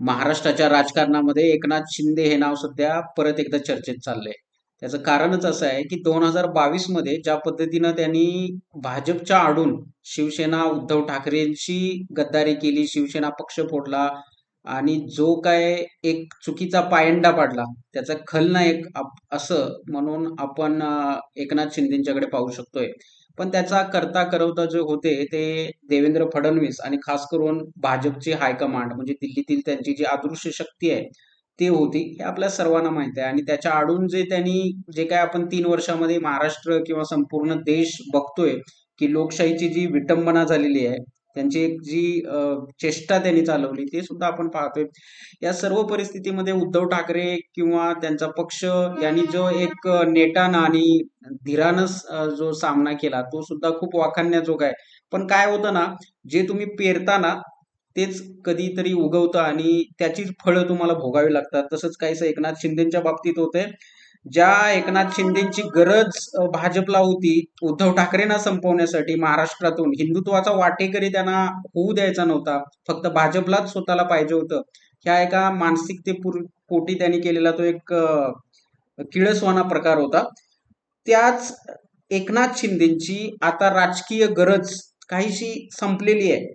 महाराष्ट्राच्या राजकारणामध्ये एकनाथ शिंदे हे नाव सध्या परत एकदा चर्चेत चाललंय. त्याचं कारणच असं आहे की दोन हजार बावीसमध्ये ज्या पद्धतीनं त्यांनी भाजपच्या आडून शिवसेना उद्धव ठाकरेंशी गद्दारी केली शिवसेना पक्ष फोडला आणि जो काय एक चुकीचा पायंडा पाडला त्याचा खलनायक असं म्हणून आपण एकनाथ शिंदेच्याकडे पाहू शकतोय. पण त्याचा करता करवता जे होते ते देवेंद्र फडणवीस आणि खास करून भाजपचे हायकमांड म्हणजे दिल्लीतील त्यांची जी अदृश्य शक्ती आहे ती होती हे आपल्या सर्वांना माहीत आहे. आणि त्याच्या आडून जे त्यांनी जे काय आपण तीन वर्षामध्ये महाराष्ट्र किंवा संपूर्ण देश बघतोय की लोकशाहीची जी विटंबना झालेली आहे त्यांची एक जी चेष्टा त्यांनी चालवली ते सुद्धा आपण पाहतोय. या सर्व परिस्थितीमध्ये उद्धव ठाकरे किंवा त्यांचा पक्ष यांनी जो एक नेटानं आणि धीरानं जो सामना केला तो सुद्धा खूप वाखाणण्याजोगा आहे. पण काय होतं ना जे तुम्ही पेरताना तेच कधीतरी उगवतं आणि त्याचीच फळं तुम्हाला भोगावी लागतात. तसंच काहीसं एकनाथ शिंदेच्या बाबतीत होतंय. ज्या एकनाथ शिंदेची गरज भाजपला होती उद्धव ठाकरेंना संपवण्यासाठी महाराष्ट्रातून हिंदुत्वाचा वाटेकरी त्यांना होऊ द्यायचा नव्हता. फक्त भाजपलाच स्वतःला पाहिजे होतं. ह्या एका मानसिकतेपूर पोटी त्यांनी केलेला तो एक किळसवाना प्रकार होता. त्याच एकनाथ शिंदेची आता राजकीय गरज काहीशी संपलेली आहे.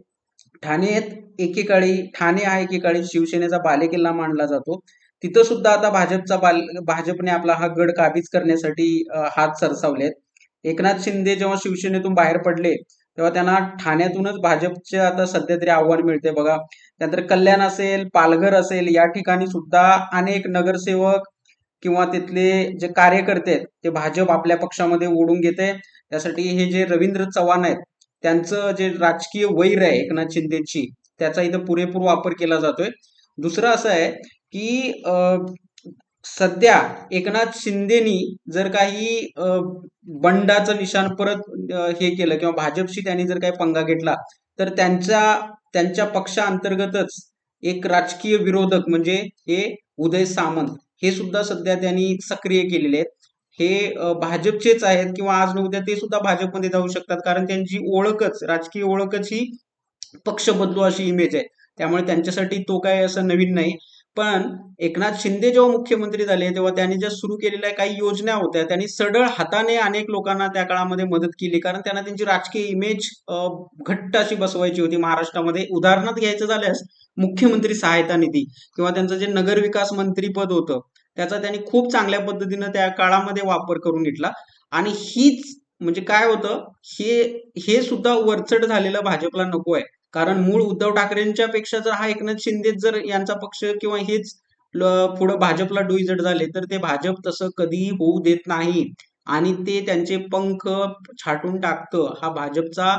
ठाण्यात एकेकाळी ठाणे हा एकेकाळी शिवसेनेचा बालेकिल्ला मानला जातो. तिथं सुद्धा आता भाजपचा बाल भाजपने आपला हा गड काबीज करण्यासाठी हात सरसावलेत. एकनाथ शिंदे जेव्हा शिवसेनेतून बाहेर पडले तेव्हा त्यांना ठाण्यातूनच भाजपचे आता सध्या तरी आव्हान मिळते बघा त्यानंतर कल्याण असेल पालघर असेल या ठिकाणी सुद्धा अनेक नगरसेवक किंवा तिथले जे कार्यकर्ते आहेत ते भाजप आपल्या पक्षामध्ये ओढून घेते त्यासाठी हे जे रवींद्र चव्हाण आहेत त्यांचं जे राजकीय वैर आहे एकनाथ शिंदेची त्याचा इथं पुरेपूर वापर केला जातोय. दुसरं असं आहे की सध्या एकनाथ शिंदेनी जर काही बंडाचं निशाण परत हे केलं किंवा भाजपशी त्यांनी जर काही पंगा घेतला तर त्यांच्या त्यांच्या पक्षाअंतर्गतच एक राजकीय विरोधक म्हणजे हे उदय सामंत हे सुद्धा सध्या त्यांनी सक्रिय केलेले आहेत. हे भाजपचेच आहेत किंवा आज न उद्या ते सुद्धा भाजपमध्ये जाऊ शकतात कारण त्यांची ओळखच राजकीय ओळखच ही पक्ष बदलू अशी इमेज आहे. त्यामुळे त्यांच्यासाठी तो काय असं नवीन नाही. पण एकनाथ शिंदे जेव्हा मुख्यमंत्री झाले तेव्हा त्यांनी ज्या सुरू केलेल्या काही योजना होत्या त्यांनी सढळ हाताने अनेक लोकांना त्या काळामध्ये मदत केली. कारण त्यांना त्यांची राजकीय इमेज घट्ट अशी बसवायची होती. महाराष्ट्रामध्ये उदाहरणार्थ घ्यायचं झाल्यास मुख्यमंत्री सहायता निधी किंवा त्यांचं जे नगर विकास मंत्रीपद होतं त्याचा त्यांनी खूप चांगल्या पद्धतीनं त्या काळामध्ये वापर करून घेतला. आणि हीच म्हणजे काय होतं हे हे सुद्धा वरचढ झालेलं भाजपला नको आहे कारण मूळ उद्धव ठाकरेंच्या पेक्षा जर हा एकनाथ शिंदे जर यांचा पक्ष किंवा हेच पुढे पुढं भाजपला डोईजड झाले तर ते भाजप तसं कधीही होऊ देत नाही. आणि ते त्यांचे पंख छाटून टाकतं. हा भाजपचा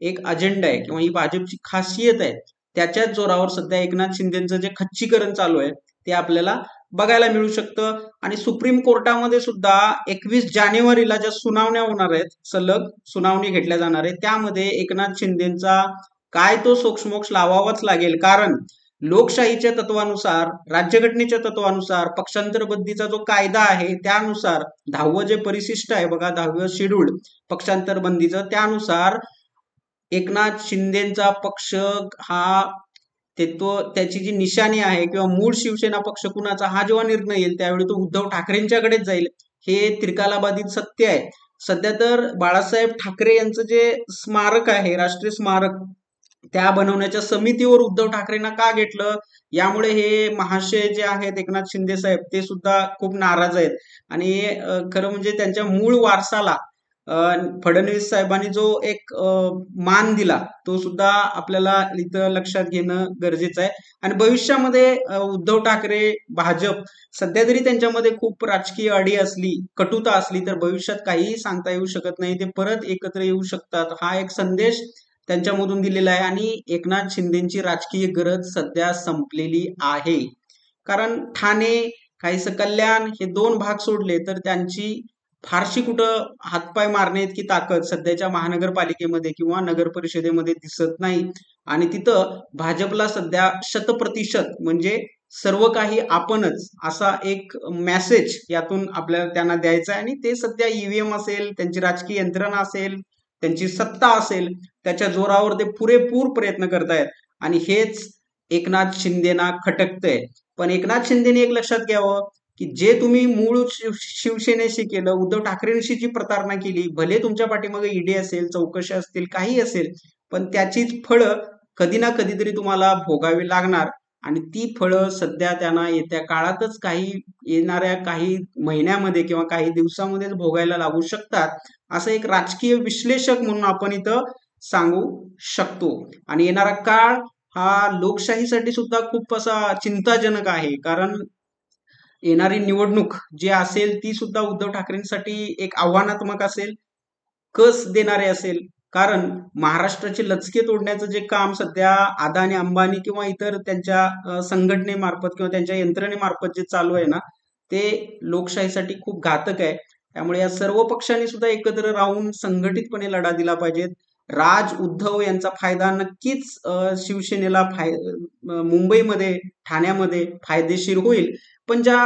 एक अजेंडा आहे किंवा ही भाजपची खासियत आहे. त्याच्याच जोरावर सध्या एकनाथ शिंदेचं जे खच्चीकरण चालू आहे ते आपल्याला बघायला मिळू शकतं. आणि सुप्रीम कोर्टामध्ये सुद्धा एकवीस जानेवारीला ज्या सुनावण्या होणार आहेत सलग सुनावणी घेतल्या जाणार आहे त्यामध्ये एकनाथ शिंदेचा काय तो सोक्षमोक्ष लावावाच लागेल? कारण लोकशाहीच्या तत्वानुसार राज्यघटनेच्या तत्वानुसार पक्षांतर बंदीचा जो कायदा आहे त्यानुसार दहावं जे परिशिष्ट आहे बघा दहावं शेड्यूल पक्षांतर बंदीचं त्यानुसार एकनाथ शिंदेचा पक्ष हा ते तो त्याची जी निशाणी आहे किंवा मूळ शिवसेना पक्ष कुणाचा हा जेव्हा निर्णय येईल त्यावेळी तो उद्धव ठाकरेंच्याकडेच जाईल. हे त्रिकालाबाधित सत्य आहे. सध्या तर बाळासाहेब ठाकरे यांचं जे स्मारक आहे राष्ट्रीय स्मारक त्या बनवण्याच्या समितीवर उद्धव ठाकरेंना का घेतलं? यामुळे हे महाशय जे आहेत एकनाथ शिंदे साहेब ते सुद्धा खूप नाराज आहेत. आणि खरं म्हणजे त्यांच्या मूळ वारसाला फडणवीस साहेबांनी जो एक मान दिला तो सुद्धा आपल्याला इथं लक्षात घेणं गरजेचं आहे. आणि भविष्यामध्ये उद्धव ठाकरे भाजप सध्या तरी त्यांच्यामध्ये खूप राजकीय अडी असली कटुता असली तर भविष्यात काहीही सांगता येऊ शकत नाही. ते परत एकत्र येऊ शकतात. हा एक संदेश त्यांच्यामधून दिलेला आहे. आणि एकनाथ शिंदेची राजकीय गरज सध्या संपलेली आहे. कारण ठाणे काहीसं कल्याण हे दोन भाग सोडले तर त्यांची फारशी कुठं हातपाय मारणे इतकी ताकद सध्याच्या महानगरपालिकेमध्ये किंवा नगर परिषदेमध्ये दिसत नाही. आणि तिथं भाजपला सध्या शतप्रतिशत म्हणजे सर्व काही आपणच असा एक मेसेज यातून आपल्याला त्यांना द्यायचा आहे. आणि ते सध्या ईव्हीएम असेल त्यांची राजकीय यंत्रणा असेल त्यांची सत्ता असेल त्याच्या जोरावर ते पुरेपूर प्रयत्न करतायत. आणि हेच एकनाथ शिंदेना खटकतंय. पण एकनाथ शिंदेने एक लक्षात घ्यावं की जे तुम्ही मूळ शिवसेनेशी केलं उद्धव ठाकरेंशी जी प्रतारणा केली भले तुमच्या पाठीमागे ईडी असेल चौकशी असतील काही असेल पण त्याचीच फळं कधी ना कधीतरी तुम्हाला भोगावी लागणार. आणि ती फळं सध्या त्यांना येत्या काळातच काही येणाऱ्या काही महिन्यामध्ये किंवा काही दिवसामध्येच भोगायला लागू शकतात. असं एक राजकीय विश्लेषक म्हणून आपण इथं सांगू शकतो. आणि येणारा काळ हा लोकशाहीसाठी सुद्धा खूप असा चिंताजनक आहे. कारण येणारी निवडणूक जी असेल ती सुद्धा उद्धव ठाकरेंसाठी एक आव्हानात्मक असेल कस देणारे असेल. कारण महाराष्ट्राचे लचके तोडण्याचं जे काम सध्या अदानी अंबानी किंवा इतर त्यांच्या संघटनेमार्फत किंवा त्यांच्या यंत्रणेमार्फत जे चालू आहे ना ते लोकशाहीसाठी खूप घातक आहे. त्यामुळे या सर्व पक्षांनी सुद्धा एकत्र राहून संघटितपणे लढा दिला पाहिजेत. राज उद्धव यांचा फायदा नक्कीच शिवसेनेला फाय मुंबईमध्ये ठाण्यामध्ये फायदेशीर होईल. पण ज्या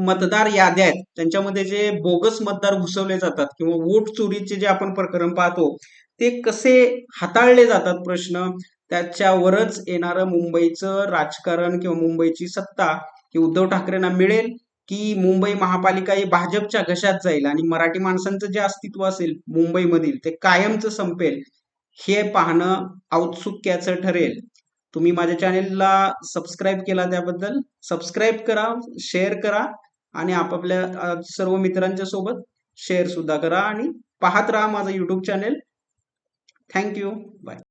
मतदार याद्या आहेत त्यांच्यामध्ये जे बोगस मतदार घुसवले जातात किंवा वोट चोरीचे जे आपण प्रकरण पाहतो ते कसे हाताळले जातात प्रश्न त्याच्यावरच येणारं मुंबईचं राजकारण किंवा मुंबईची सत्ता की उद्धव ठाकरेंना मिळेल की मुंबई महापालिका ही भाजपच्या घशात जाईल आणि मराठी माणसांचं जे अस्तित्व असेल मुंबईमधील ते कायमचं संपेल हे पाहणं औत्सुक्याचं ठरेल. तुम्ही माझ्या चॅनेलला सबस्क्राईब केला त्याबद्दल सबस्क्राईब करा शेअर करा आणि आपापल्या सर्व मित्रांच्या सोबत शेअर सुद्धा करा आणि पाहत राहा माझं युट्यूब चॅनेल थँक्यू बाय